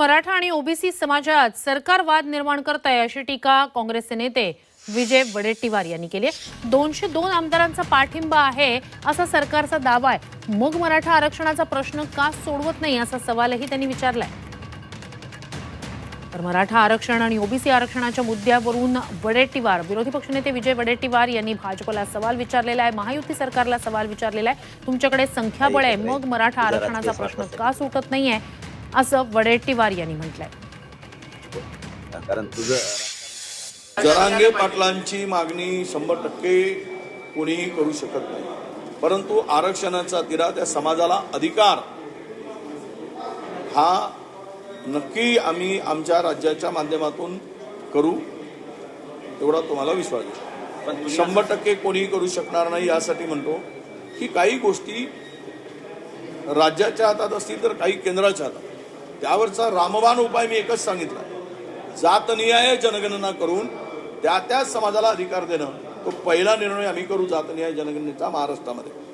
मराठा आणि ओबीसी समाजात सरकार वाद निर्माण करत आहे अशी टीका काँग्रेसचे नेते विजय वडेट्टीवार यांनी केली आहे. दोनशे दोन आमदारांचा पाठिंबा आहे असा सरकारचा दावा आहे. मग मराठा आरक्षणाचा प्रश्न का सोडवत नाही असा सवालही त्यांनी विचारलाय. तर मराठा आरक्षण आणि ओबीसी आरक्षणाच्या मुद्द्यावरून वडेट्टीवार विरोधी पक्षनेते विजय वडेट्टीवार यांनी भाजपला सवाल विचारलेला आहे. महायुती सरकारला सवाल विचारलेला आहे. तुमच्याकडे संख्याबळ आहे. मग मराठा आरक्षणाचा प्रश्न का सुटत नाहीये? असं वडेट्टीवार यांनी म्हटलंय. कारण तुझं जरांगे पाटलांची मागणी शंभर टक्के कोणीही करू शकत नाही. परंतु आरक्षणाचा तिरा त्या समाजाला अधिकार. हा नक्की आम्ही आमच्या राज्याच्या माध्यमातून करू एवढा तुम्हाला विश्वास पण शंभर टक्के कोणीही करू शकणार नाही यासाठी म्हणतो की काही गोष्टी राज्याच्या हातात असतील तर काही केंद्राच्या हातात. त्यावरचा रामबाण उपाय मी एकच सांगितला. जातनिहाय जनगणना करून त्या त्या समाजाला अधिकार देणं. तो पहिला निर्णय आम्ही करू जातनिहाय जनगणनेचा महाराष्ट्रामध्ये.